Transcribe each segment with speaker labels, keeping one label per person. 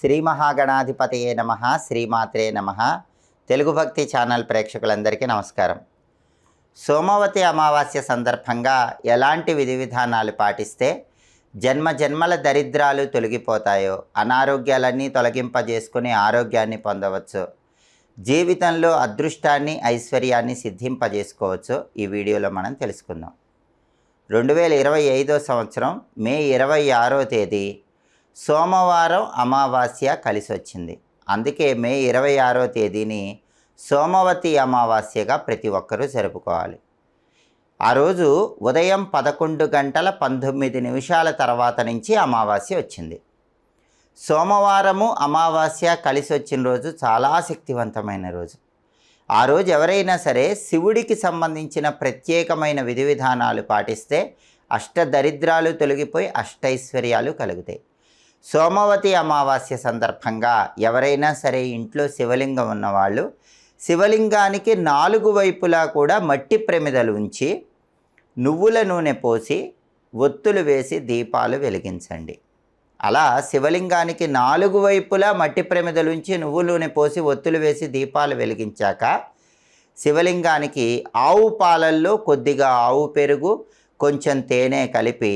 Speaker 1: శ్రీ మహాగణాధిపతయే నమ శ్రీమాత్రే నమ. తెలుగు భక్తి ఛానల్ ప్రేక్షకులందరికీ నమస్కారం. సోమవతి అమావాస్య సందర్భంగా ఎలాంటి విధి విధానాలు పాటిస్తే జన్మ జన్మల దరిద్రాలు తొలగిపోతాయో అనారోగ్యాలన్నీ తొలగింపజేసుకుని ఆరోగ్యాన్ని పొందవచ్చు. జీవితంలో అదృష్టాన్ని ఐశ్వర్యాన్ని సిద్ధింపజేసుకోవచ్చు. ఈ వీడియోలో మనం తెలుసుకుందాం. రెండు వేల ఇరవై ఐదో సంవత్సరం మే ఇరవై ఆరో తేదీ సోమవారం అమావాస్య కలిసి వచ్చింది అందుకే మే ఇరవై ఆరో తేదీని సోమవతి అమావాస్యగా ప్రతి ఒక్కరూ జరుపుకోవాలి. ఆ రోజు ఉదయం పదకొండు గంటల పంతొమ్మిది నిమిషాల తర్వాత నుంచి అమావాస్య వచ్చింది. సోమవారము అమావాస్య కలిసి వచ్చిన రోజు చాలా శక్తివంతమైన రోజు. ఆ రోజు ఎవరైనా సరే శివుడికి సంబంధించిన ప్రత్యేకమైన విధి విధానాలు పాటిస్తే అష్టదరిద్రాలు తొలగిపోయి అష్టైశ్వర్యాలు కలుగుతాయి. సోమవతి అమావాస్య సందర్భంగా ఎవరైనా సరే ఇంట్లో శివలింగం ఉన్నవాళ్ళు శివలింగానికి నాలుగు వైపులా కూడా మట్టి ప్రమిదలు ఉంచి నువ్వుల నూనె పోసి ఒత్తులు వేసి దీపాలు వెలిగించండి. అలా శివలింగానికి నాలుగు వైపులా మట్టి ప్రమిదలుంచి నువ్వు నూనె పోసి ఒత్తులు వేసి దీపాలు వెలిగించాక శివలింగానికి ఆవు పాలల్లో కొద్దిగా ఆవు పెరుగు కొంచెం తేనె కలిపి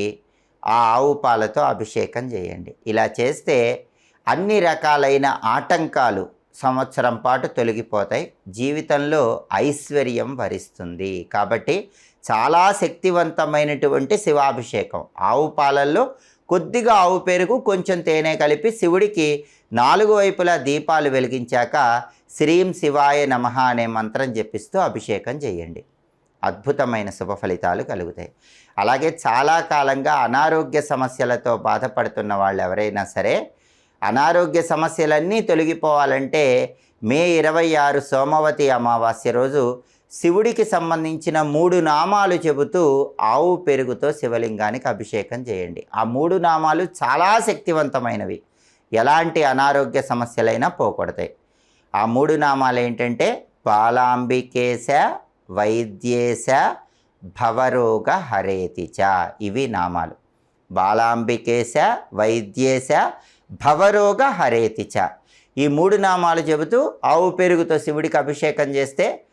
Speaker 1: ఆ ఆవు పాలతో అభిషేకం చేయండి. ఇలా చేస్తే అన్ని రకాలైన ఆటంకాలు సంవత్సరం పాటు తొలగిపోతాయి. జీవితంలో ఐశ్వర్యం వరిస్తుంది. కాబట్టి చాలా శక్తివంతమైనటువంటి శివాభిషేకం. ఆవు పాలల్లో కొద్దిగా ఆవు పెరుగు కొంచెం తేనె కలిపి శివుడికి నాలుగు వైపులా దీపాలు వెలిగించాక శ్రీం శివాయ నమః అనే మంత్రం జపిస్తూ అభిషేకం చేయండి. అద్భుతమైన శుభ ఫలితాలు కలుగుతాయి. అలాగే చాలా కాలంగా అనారోగ్య సమస్యలతో బాధపడుతున్న వాళ్ళు ఎవరైనా సరే అనారోగ్య సమస్యలన్నీ తొలగిపోవాలంటే మే ఇరవై ఆరు సోమవతి అమావాస్య రోజు శివుడికి సంబంధించిన మూడు నామాలు చెబుతూ ఆవు పెరుగుతో శివలింగానికి అభిషేకం చేయండి. ఆ మూడు నామాలు చాలా శక్తివంతమైనవి. ఎలాంటి అనారోగ్య సమస్యలైనా పోకూడతాయి. ఆ మూడు నామాలు ఏంటంటే బాలాంబికేశ వైద్యేశ భవరోగ హరేతిచ ఇవి నామాలు. బాలాంబికేశ వైద్యేశ భవరోగ హరేతిచ ఈ మూడు నామాలు చెబుతూ ఆవు పెరుగుతో శివుడికి అభిషేకం చేస్తే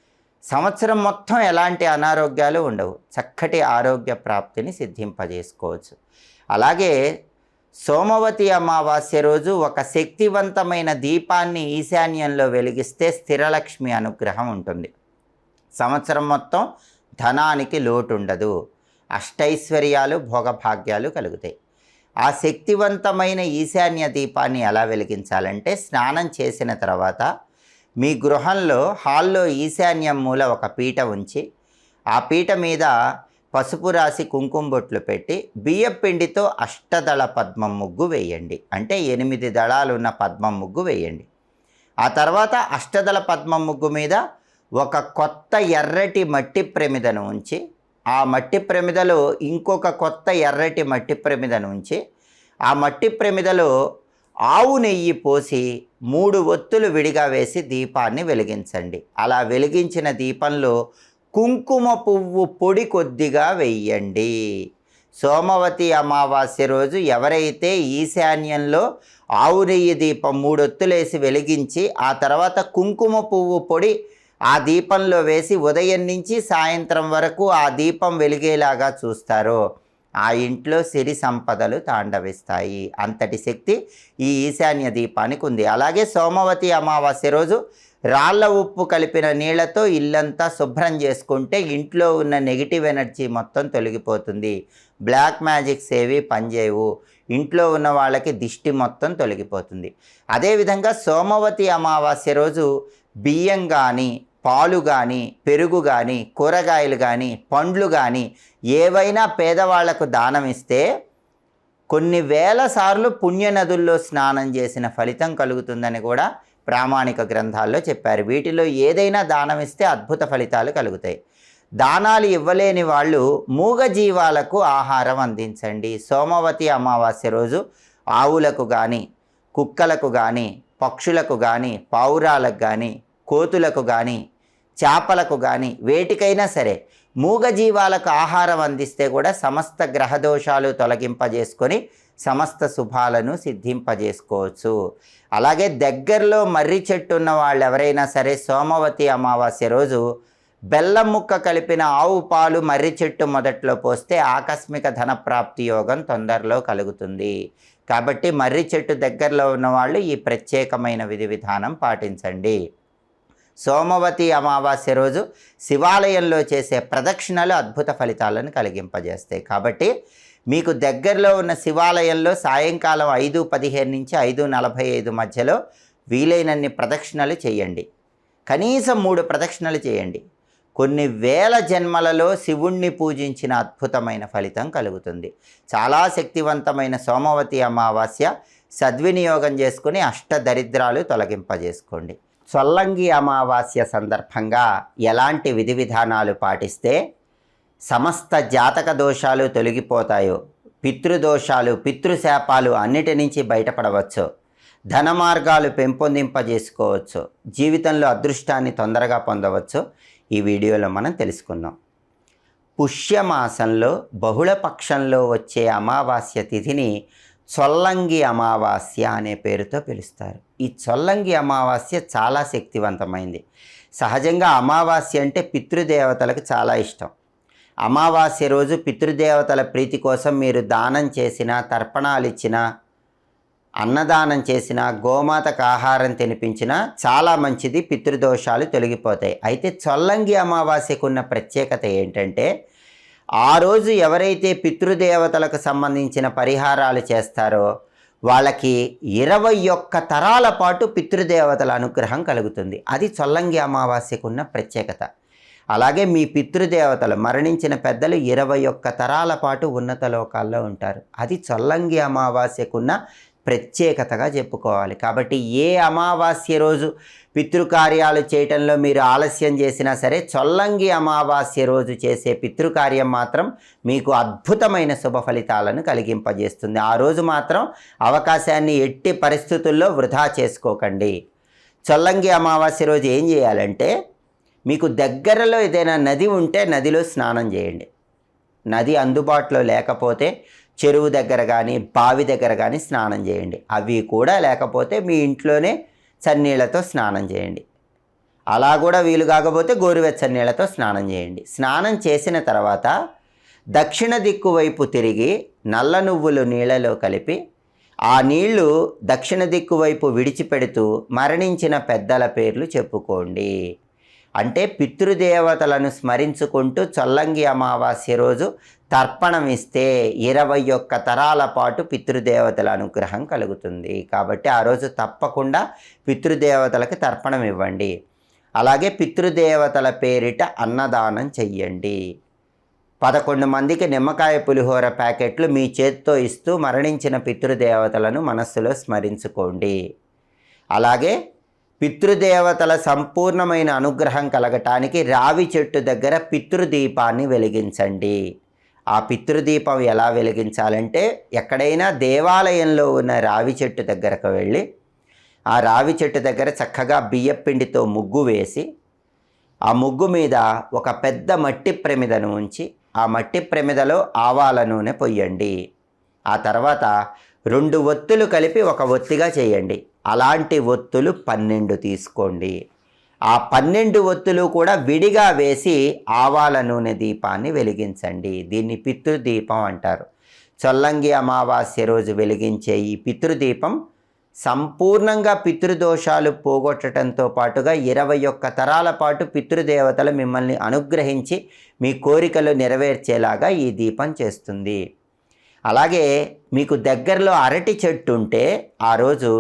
Speaker 1: సంవత్సరం మొత్తం ఎలాంటి అనారోగ్యాలు ఉండవు. చక్కటి ఆరోగ్య ప్రాప్తిని సిద్ధింపజేసుకోవచ్చు. అలాగే సోమవతి అమావాస్య రోజు ఒక శక్తివంతమైన దీపాన్ని ఈశాన్యంలో వెలిగిస్తే స్థిరలక్ష్మి అనుగ్రహం ఉంటుంది. సంవత్సరం మొత్తం ధనానికి లోటు ఉండదు అష్టైశ్వర్యాలు భోగభాగ్యాలు కలుగుతాయి. ఆ శక్తివంతమైన ఈశాన్య దీపాన్ని ఎలా వెలిగించాలంటే స్నానం చేసిన తర్వాత మీ గృహంలో హాల్లో ఈశాన్యం మూల ఒక పీట ఉంచి ఆ పీట మీద పసుపు రాసి కుంకుమ బొట్లు పెట్టి బియ్యం పిండితో అష్టదళ పద్మం ముగ్గు వేయండి. అంటే ఎనిమిది దళాలున్న పద్మం ముగ్గు వేయండి. ఆ తర్వాత అష్టదళ పద్మం ముగ్గు మీద ఒక కొత్త ఎర్రటి మట్టి ప్రమిదను ఉంచి ఆ మట్టి ప్రమిదలో ఇంకొక కొత్త ఎర్రటి మట్టి ప్రమిదను ఉంచి ఆ మట్టి ప్రమిదలో ఆవు నెయ్యి పోసి మూడు ఒత్తులు విడిగా వేసి దీపాన్ని వెలిగించండి. అలా వెలిగించిన దీపంలో కుంకుమ పువ్వు పొడి కొద్దిగా వెయ్యండి సోమవతి అమావాస్య రోజు ఎవరైతే ఈశాన్యంలో ఆవు నెయ్యి దీపం మూడొత్తులేసి వెలిగించి ఆ తర్వాత కుంకుమ పువ్వు పొడి ఆ దీపంలో వేసి ఉదయం నుంచి సాయంత్రం వరకు ఆ దీపం వెలిగేలాగా చూస్తారో. ఆ ఇంట్లో సిరి సంపదలు తాండవిస్తాయి. అంతటి శక్తి ఈ ఈశాన్య దీపానికి ఉంది. అలాగే సోమవతి అమావాస్య రోజు రాళ్ళ ఉప్పు కలిపిన నీళ్ళతో ఇల్లంతా శుభ్రం చేసుకుంటే ఇంట్లో ఉన్న నెగిటివ్ ఎనర్జీ మొత్తం తొలగిపోతుంది. బ్లాక్ మ్యాజిక్స్ ఏవి పనిచేయవు. ఇంట్లో ఉన్న వాళ్ళకి దిష్టి మొత్తం తొలగిపోతుంది. అదేవిధంగా సోమవతి అమావాస్య రోజు బియ్యం కానీ పాలు కానీ పెరుగు కానీ కూరగాయలు కానీ పండ్లు కానీ ఏవైనా పేదవాళ్ళకు దానం ఇస్తే కొన్ని వేల సార్లు పుణ్యనదుల్లో స్నానం చేసిన ఫలితం కలుగుతుందని కూడా ప్రామాణిక గ్రంథాల్లో చెప్పారు. వీటిలో ఏదైనా దానం ఇస్తే అద్భుత ఫలితాలు కలుగుతాయి. దానాలు ఇవ్వలేని వాళ్ళు మూగజీవాలకు ఆహారం అందించండి. సోమవతి అమావాస్య రోజు ఆవులకు కానీ కుక్కలకు కానీ పక్షులకు కానీ పావురాలకు కానీ కోతులకు కానీ చేపలకు కానీ వేటికైనా సరే మూగజీవాలకు ఆహారం అందిస్తే కూడా సమస్త గ్రహదోషాలు తొలగింపజేసుకొని సమస్త శుభాలను సిద్ధింపజేసుకోవచ్చు. అలాగే దగ్గరలో మర్రి చెట్టు ఉన్న వాళ్ళు ఎవరైనా సరే సోమవతి అమావాస్య రోజు బెల్లం ముక్క కలిపిన ఆవు పాలు మర్రి చెట్టు మొదట్లో పోస్తే ఆకస్మిక ధన ప్రాప్తి యోగం తొందరలో కలుగుతుంది. కాబట్టి మర్రి చెట్టు దగ్గరలో ఉన్న వాళ్ళు ఈ ప్రత్యేకమైన విధి విధానం పాటించండి. సోమవతి అమావాస్య రోజు శివాలయంలో చేసే ప్రదక్షిణలు అద్భుత ఫలితాలను కలిగింపజేస్తాయి. కాబట్టి మీకు దగ్గరలో ఉన్న శివాలయంలో సాయంకాలం ఐదు పదిహేను నుంచి ఐదు నలభై ఐదు మధ్యలో వీలైనన్ని ప్రదక్షిణలు చేయండి. కనీసం మూడు ప్రదక్షిణలు చేయండి. కొన్ని వేల జన్మలలో శివుణ్ణి పూజించిన అద్భుతమైన ఫలితం కలుగుతుంది. చాలా శక్తివంతమైన సోమవతి అమావాస్య సద్వినియోగం చేసుకుని అష్ట దరిద్రాలు తొలగింపజేసుకోండి. చొల్లంగి అమావాస్య సందర్భంగా ఎలాంటి విధి విధానాలు పాటిస్తే సమస్త జాతక దోషాలు తొలగిపోతాయో పితృదోషాలు పితృశాపాలు అన్నిటి నుంచి బయటపడవచ్చు. ధన మార్గాలు పెంపొందింపజేసుకోవచ్చు. జీవితంలో అదృష్టాన్ని తొందరగా పొందవచ్చు. ఈ వీడియోలో మనం తెలుసుకుందాం పుష్యమాసంలో బహుళపక్షంలో వచ్చే అమావాస్య తిథిని చొల్లంగి అమావాస్య అనే పేరుతో పిలుస్తారు. ఈ చొల్లంగి అమావాస్య చాలా శక్తివంతమైంది. సహజంగా అమావాస్య అంటే పితృదేవతలకు చాలా ఇష్టం. అమావాస్య రోజు పితృదేవతల ప్రీతి కోసం మీరు దానం చేసిన తర్పణాలు ఇచ్చిన అన్నదానం చేసిన గోమాతకు ఆహారం తినిపించిన చాలా మంచిది పితృదోషాలు తొలగిపోతాయి. అయితే చొల్లంగి అమావాస్యకున్న ప్రత్యేకత ఏంటంటే ఆ రోజు ఎవరైతే పితృదేవతలకు సంబంధించిన పరిహారాలు చేస్తారో వాళ్ళకి ఇరవై ఒక్క తరాల పాటు పితృదేవతల అనుగ్రహం కలుగుతుంది. అది చొల్లంగి అమావాస్యకున్న ప్రత్యేకత. అలాగే మీ పితృదేవతలు మరణించిన పెద్దలు ఇరవై ఒక్క తరాల పాటు ఉన్నత లోకాల్లో ఉంటారు. అది చొల్లంగి అమావాస్యకున్న ప్రత్యేకతగా చెప్పుకోవాలి. కాబట్టి ఏ అమావాస్య రోజు పితృకార్యాలు చేయటంలో మీరు ఆలస్యం చేసినా సరే చొల్లంగి అమావాస్య రోజు చేసే పితృకార్యం మాత్రం మీకు అద్భుతమైన శుభ ఫలితాలను కలిగింపజేస్తుంది. ఆ రోజు మాత్రం అవకాశాన్ని ఎట్టి పరిస్థితుల్లో వృధా చేసుకోకండి. చొల్లంగి అమావాస్య రోజు ఏం చేయాలంటే మీకు దగ్గరలో ఏదైనా నది ఉంటే నదిలో స్నానం చేయండి. నది అందుబాటులో లేకపోతే చెరువు దగ్గర కానీ బావి దగ్గర కానీ స్నానం చేయండి. అవి కూడా లేకపోతే మీ ఇంట్లోనే చన్నీళ్ళతో స్నానం చేయండి. అలా కూడా వీలు కాకపోతే గోరువెచ్చని నీళ్ళతో స్నానం చేయండి. స్నానం చేసిన తర్వాత దక్షిణ దిక్కు వైపు తిరిగి నల్ల నువ్వులు నీళ్ళలో కలిపి ఆ నీళ్ళు దక్షిణ దిక్కు వైపు విడిచిపెడుతూ మరణించిన పెద్దల పేర్లు చెప్పుకోండి. అంటే పితృదేవతలను స్మరించుకుంటూ చొల్లంగి అమావాస్య రోజు తర్పణం ఇస్తే ఇరవై ఒక్క తరాల పాటు పితృదేవతల అనుగ్రహం కలుగుతుంది. కాబట్టి ఆ రోజు తప్పకుండా పితృదేవతలకు తర్పణం ఇవ్వండి. అలాగే పితృదేవతల పేరిట అన్నదానం చెయ్యండి. పదకొండు మందికి నిమ్మకాయ పులిహోర ప్యాకెట్లు మీ చేత్తో ఇస్తూ మరణించిన పితృదేవతలను మనస్సులో స్మరించుకోండి. అలాగే పితృదేవతల సంపూర్ణమైన అనుగ్రహం కలగటానికి రావి చెట్టు దగ్గర పితృదీపాన్ని వెలిగించండి. ఆ పితృదీపం ఎలా వెలిగించాలంటే ఎక్కడైనా దేవాలయంలో ఉన్న రావి చెట్టు దగ్గరకు వెళ్ళి ఆ రావి చెట్టు దగ్గర చక్కగా బియ్యపిండితో ముగ్గు వేసి ఆ ముగ్గు మీద ఒక పెద్ద మట్టి ప్రమిదను ఉంచి ఆ మట్టి ప్రమిదలో ఆవాల నూనె పొయ్యండి. ఆ తర్వాత రెండు ఒత్తులు కలిపి ఒక ఒత్తిగా చేయండి. అలాంటి ఒత్తులు పన్నెండు తీసుకోండి. ఆ పన్నెండు ఒత్తులు కూడా విడిగా వేసి ఆవాల నూనె దీపాన్ని వెలిగించండి. దీన్ని పితృదీపం అంటారు. చొల్లంగి అమావాస్య రోజు వెలిగించే ఈ పితృదీపం సంపూర్ణంగా పితృదోషాలు పోగొట్టడంతో పాటుగా ఇరవై ఒక్క తరాల పాటు పితృదేవతలు మిమ్మల్ని అనుగ్రహించి మీ కోరికలు నెరవేర్చేలాగా ఈ దీపం చేస్తుంది. అలాగే మీకు దగ్గరలో అరటి చెట్టు ఉంటే ఆ రోజు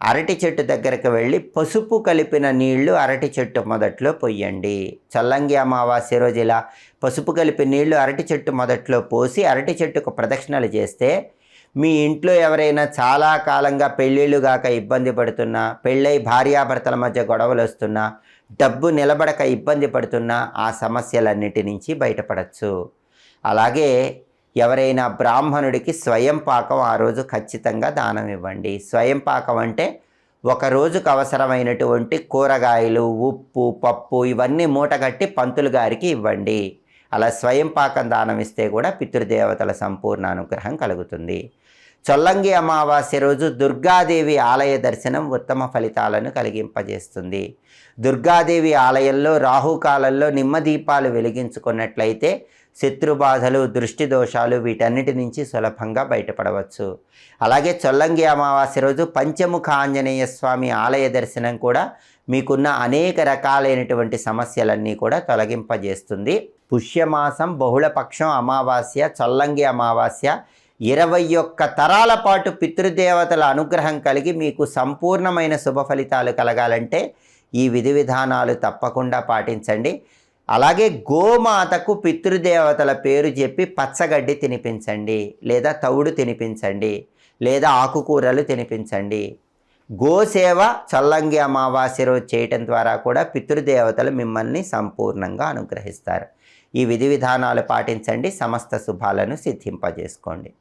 Speaker 1: అరటి చెట్టు దగ్గరకు వెళ్ళి పసుపు కలిపిన నీళ్ళు అరటి చెట్టు మొదట్లో పొయ్యండి. చల్లంగి అమావాస్య రోజు ఇలా పసుపు కలిపి నీళ్ళు అరటి చెట్టు మొదట్లో పోసి అరటి చెట్టుకు ప్రదక్షిణలు చేస్తే మీ ఇంట్లో ఎవరైనా చాలా కాలంగా పెళ్ళిళ్ళు గాక ఇబ్బంది పడుతున్నా పెళ్ళై భార్యాభర్తల మధ్య గొడవలు వస్తున్నా డబ్బు నిలబడక ఇబ్బంది పడుతున్నా ఆ సమస్యలన్నిటి నుంచి బయటపడచ్చు. అలాగే ఎవరైనా బ్రాహ్మణుడికి స్వయం పాకం ఆ రోజు ఖచ్చితంగా దానం ఇవ్వండి స్వయం పాకం అంటే ఒక రోజుకు అవసరమైనటువంటి కూరగాయలు ఉప్పు పప్పు ఇవన్నీ మూటగట్టి పంతులు గారికి ఇవ్వండి. అలా స్వయం పాకం దానం ఇస్తే కూడా పితృదేవతల సంపూర్ణ అనుగ్రహం కలుగుతుంది. చొల్లంగి అమావాస్య రోజు దుర్గాదేవి ఆలయ దర్శనం ఉత్తమ ఫలితాలను కలిగింపజేస్తుంది. దుర్గాదేవి ఆలయంలో రాహుకాలంలో నిమ్మదీపాలు వెలిగించుకున్నట్లయితే శత్రుబాధలు దృష్టి దోషాలు వీటన్నిటి నుంచి సులభంగా బయటపడవచ్చు. అలాగే చొల్లంగి అమావాస్య రోజు పంచముఖ ఆంజనేయ స్వామి ఆలయ దర్శనం కూడా మీకున్న అనేక రకాలైనటువంటి సమస్యలన్నీ కూడా తొలగింపజేస్తుంది. పుష్యమాసం బహుళపక్షం అమావాస్య చొల్లంగి అమావాస్య ఇరవై ఒక్క తరాల పాటు పితృదేవతల అనుగ్రహం కలిగి మీకు సంపూర్ణమైన శుభ ఫలితాలు కలగాలంటే ఈ విధి విధానాలు తప్పకుండా పాటించండి. అలాగే గోమాతకు పితృదేవతల పేరు చెప్పి పచ్చగడ్డి తినిపించండి లేదా తవుడు తినిపించండి లేదా ఆకుకూరలు తినిపించండి. గోసేవ చల్లంగి అమావాస్య రోజు చేయటం ద్వారా కూడా పితృదేవతలు మిమ్మల్ని సంపూర్ణంగా అనుగ్రహిస్తారు. ఈ విధి విధానాలు పాటించండి సమస్త శుభాలను సిద్ధింపజేసుకోండి.